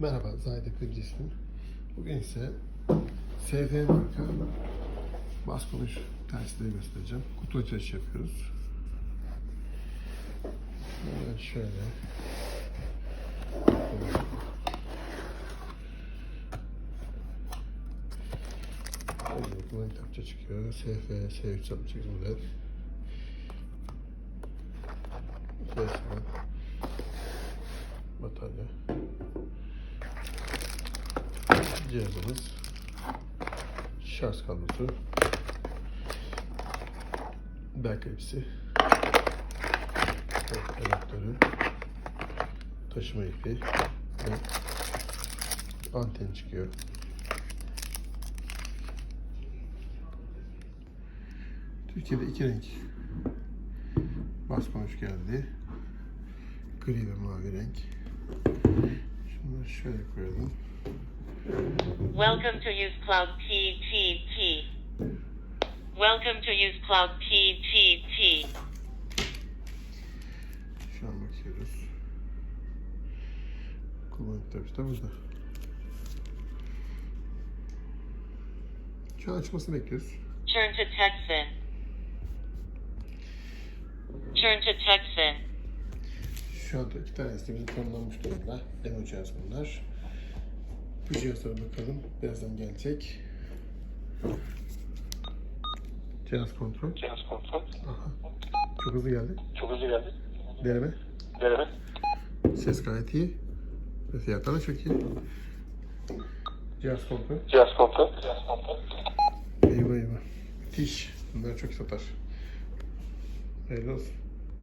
Merhaba, Zahide Kırıcı ismim. Bugün ise SF marka bas konuş tersleri göstereceğim. Kutu açılışı yapıyoruz. Hemen şöyle. Önce kitapça çıkıyor. SF, S368 model. Resmen. Cihazımız. Şarj kablosu. Klipsi. Evet, Adaptörü. Taşıma ipi. Ve anten çıkıyor. Türkiye'de iki renk bas konuş geldi. Gri ve mavi renk. Şunları şöyle koyalım. Welcome to use cloud PTT. Welcome to use cloud PTT. Şu an bakıyoruz. Kullanım tabii de burada. Şu an açmasını bekliyoruz. Turn to Texan. Turn to Texan. Şu anda iki tane sistemimiz tanımlanmış durumda. Demo bunlar. Cihazlara bakalım. Birazdan gelecek. Cihaz kontrol. Cihaz kontrol. Aha. Çok hızlı geldi. Çok hızlı geldi. Deneme. Deneme. Ses gayet iyi. Ve fiyatlar da çok iyi. Cihaz kontrol. Cihaz kontrol. Cihaz kontrol. Eyvah eyvah. Müthiş. Bunlar çok satar. Hayırlı olsun.